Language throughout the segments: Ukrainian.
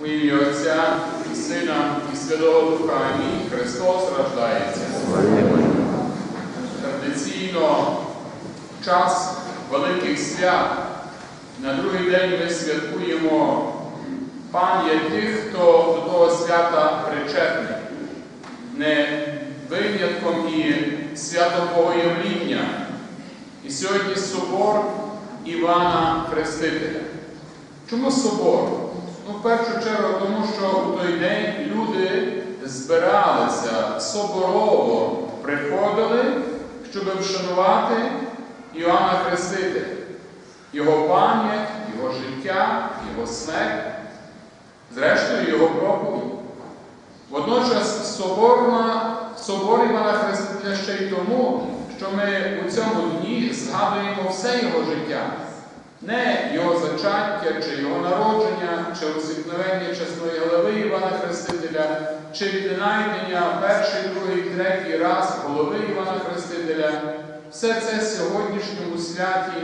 У ім'я Отця і Сина і Святого Духа Амінь. Христос рождається. Традиційно час великих свят на другий день ми святкуємо пам'ять тих, хто до того свята причетний. Не винятком і свято Богоявління. І сьогодні собор Івана Хрестителя. Чому собор? Ну, в першу чергу, тому що у той день люди збиралися соборово, приходили, щоб вшанувати Іоанна Хрестителя, його пам'ять, його життя, його смерть, зрештою, його проповідь. Водночас соборна, собор Івана Хрестителя ще й тому, що ми у цьому дні згадуємо все його життя. Не його зачаття, чи його народження, чи усікновення чесної голови Івана Хрестителя, чи віднайдення перший, другий, третій раз голови Івана Хрестителя. Все це сьогоднішньому святі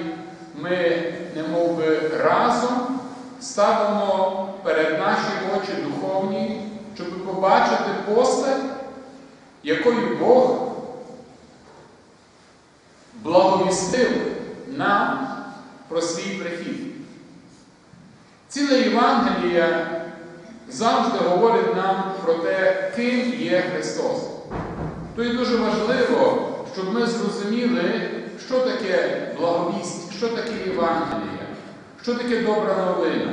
ми, немов би, разом ставимо перед наші очі духовні, щоб побачити постать, якою Бог благовістив нам про свій прихід. Ціле Євангеліє завжди говорить нам про те, ким є Христос. То і дуже важливо, щоб ми зрозуміли, що таке благовість, що таке Євангеліє, що таке добра новина.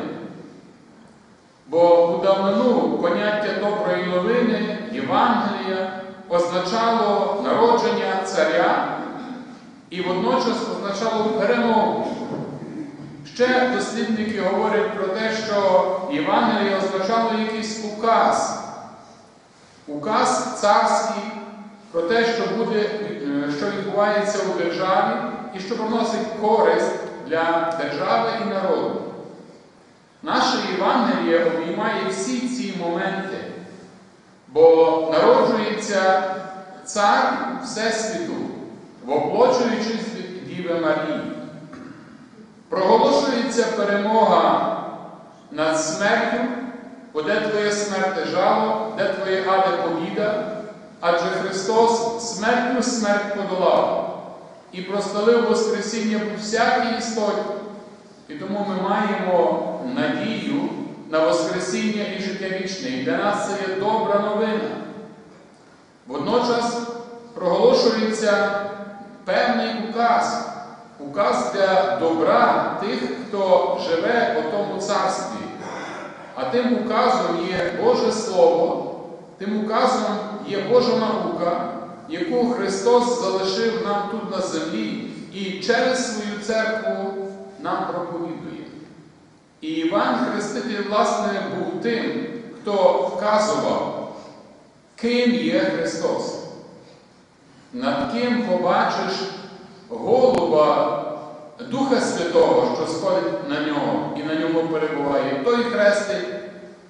Бо у давнину поняття доброї новини, Євангелія, означало народження царя і водночас означало перемогу. Ще дослідники говорять про те, що Євангеліє означало якийсь указ, указ царський про те, що буде, що відбувається у державі і що приносить користь для держави і народу. Наше Євангеліє обіймає всі ці моменти, бо народжується цар Всесвіту, воплочуючись від Діви Марії. Проголошується перемога над смертю, бо де твоє смерте жало, де твоє аде побіда, адже Христос смертну смерть подолав і простолив Воскресіння по всякій історії. І тому ми маємо надію на Воскресіння і життя вічне. І для нас це є добра новина. Водночас проголошується певний указ, указ для добра тих, хто живе у тому царстві. А тим указом є Боже Слово, тим указом є Божа наука, яку Христос залишив нам тут на землі і через свою церкву нам проповідує. І Іван Хреститель, власне, був тим, хто вказував, ким є Христос. Над ким побачиш голуба Духа Святого, що сходить на нього і на ньому перебуває, той хрестить,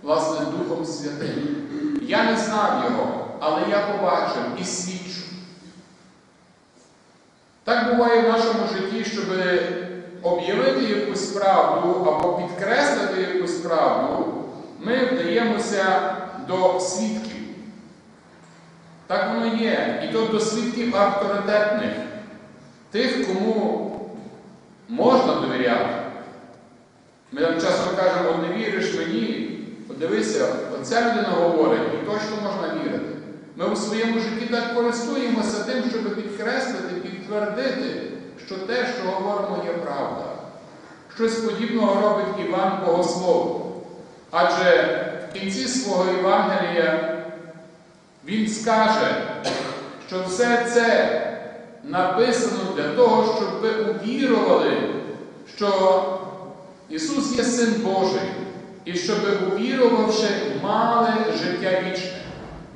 власне, Духом Святим. Я не знав його, але я побачив і свідчу. Так буває в нашому житті, щоб об'явити якусь правду або підкреслити якусь правду, ми вдаємося до свідків. Так воно є. І то до свідків авторитетних, тих, кому можна довіряти. Ми там часто кажемо, не віриш мені, подивися, оця людина говорить, і точно можна вірити. Ми у своєму житті так користуємося тим, щоб підкреслити, підтвердити, що те, що говоримо, є правда. Щось подібного робить Іван Богослов. Адже в кінці свого Євангелія він скаже, що все це написано для того, щоб ви увірували, що Ісус є Син Божий, і щоб увірувавши, мали життя вічне.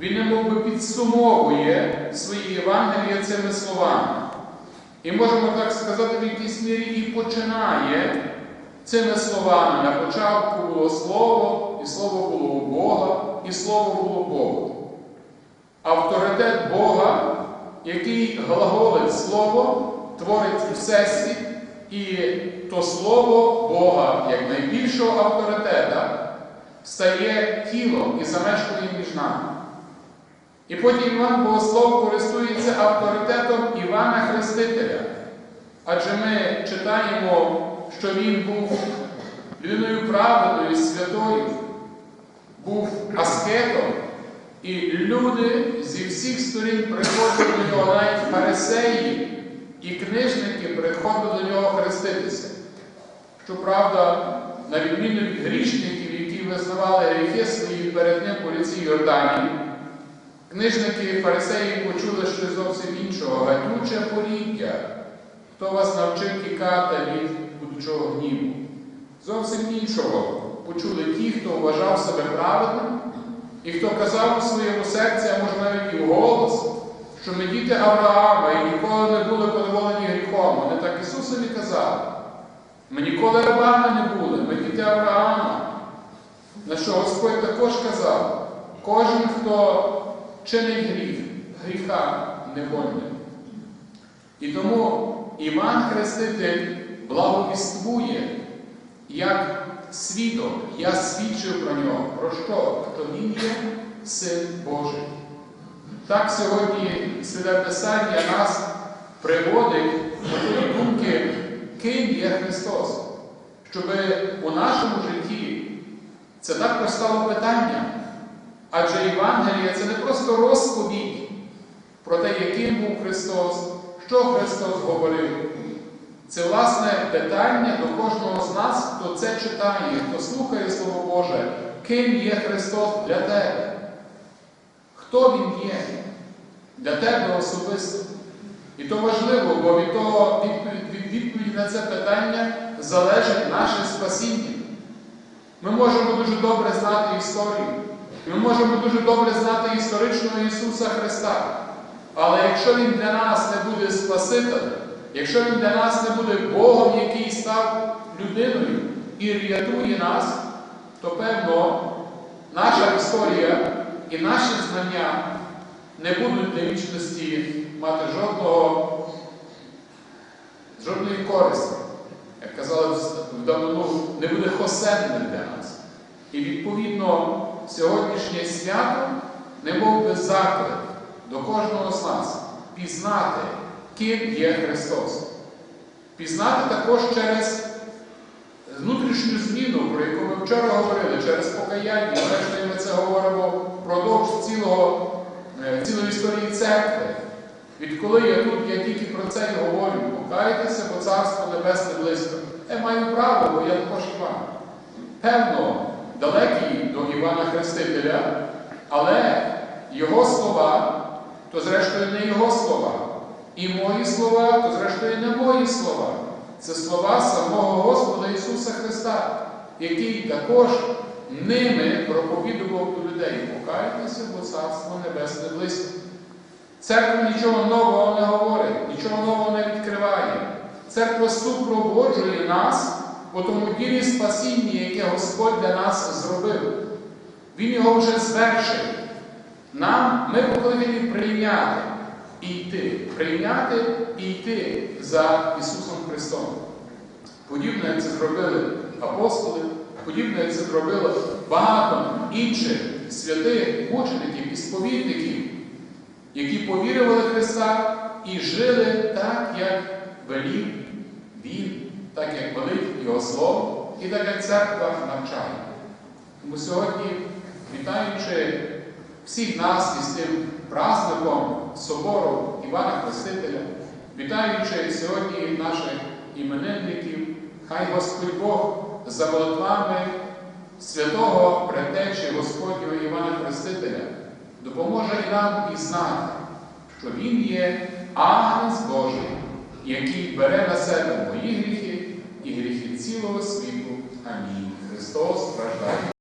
Він немов би підсумовує свої Євангелія цими словами. І можемо так сказати, в якійсь мірі і починає цими словами. На початку було Слово, і Слово було у Бога, і Слово було Богу. Авторитет Бога, який глаголить Слово, творить Всесвіт, і то Слово Бога, як найбільшого авторитета, стає тілом і замешкує між нами. І потім Іван Богослов користується авторитетом Івана Хрестителя. Адже ми читаємо, що він був людиною праведною, святою, був аскетом, і люди зі всіх сторін приходили до нього, фарисеї і книжники приходили до нього хреститися. Щоправда, на відміну від грішників, які визнавали гріхи свої перед ним по ліці Йорданії, книжники фарисеї почули щось зовсім іншого, гадюче поріддя. Хто вас навчив тікати від будучого гніву? Зовсім іншого почули ті, хто вважав себе праведним, і хто казав у своєму серці, а може навіть і вголос, що ми діти Авраама і ніколи не були подоволені гріхом. Вони так Ісусові казали. Ми ніколи рабами не були, ми діти Авраама. На що Господь також казав, кожен, хто чинить гріх, гріха не вольний. І тому Іван Хреститель благовіствує, як свідок, я свідчив про нього, про що? Що він є Син Божий. Так сьогодні Святе Писання нас приводить до тої думки, ким є Христос, щоб у нашому житті це так постало питання. Адже Євангелія це не просто розповідь про те, яким був Христос, що Христос говорив. Це, власне, питання до кожного з нас, хто це читає, хто слухає Слово Боже, ким є Христос для тебе? Хто Він є для тебе особисто? І то важливо, бо від того від відповіді на це питання залежить наше спасіння. Ми можемо дуже добре знати історію. Ми можемо дуже добре знати історичного Ісуса Христа. Але якщо Він для нас не буде Спасителем, якщо Він для нас не буде Богом, який став людиною і рятує нас, то певно наша історія і наші знання не будуть для вічності мати жодного, жодної користі. Як казали в давнину, не буде хосенним для нас. І відповідно сьогоднішнє свято не мов би заклик до кожного з нас пізнати, ким є Христос. Пізнати також через внутрішню зміну, про яку ми вчора говорили, через покаяння. Зрештою, ми це говоримо впродовж цілого, е, цілої історії церкви. Відколи я тут, я тільки про це і говорю. Покайтеся, бо Царство Небесне близько. Я маю право, бо я також Іван. Певно, далекий до Івана Хрестителя, але його слова, то зрештою не його слова. І мої слова, то зрештою не мої слова. Це слова самого Господа Ісуса Христа, який також ними проповідував до людей. Покайтеся, бо Царство Небесне близько. Церква нічого нового не говорить, нічого нового не відкриває. Церква супроводжує нас по тому ділі спасіння, яке Господь для нас зробив. Він його вже звершив. Нам ми покликані прийняти і йти, прийняти і йти за Ісусом Христом. Подібно, як це зробили апостоли, подібно, як це зробили багато інших святих мучеників і сповідників, які повірували в Христа і жили так, як велів Він, так як велить Його Слово, і так як церква навчає. Тому сьогодні, вітаючи всіх нас із тим праздником собору Івана Хрестителя, вітаючи сьогодні наших іменинників, хай Господь Бог за молитвами святого предтечі Господнього Івана Хрестителя допоможе і нам пізнати, що Він є Агнець Божий, який бере на себе мої гріхи і гріхи цілого світу. Амінь. Христос страждає.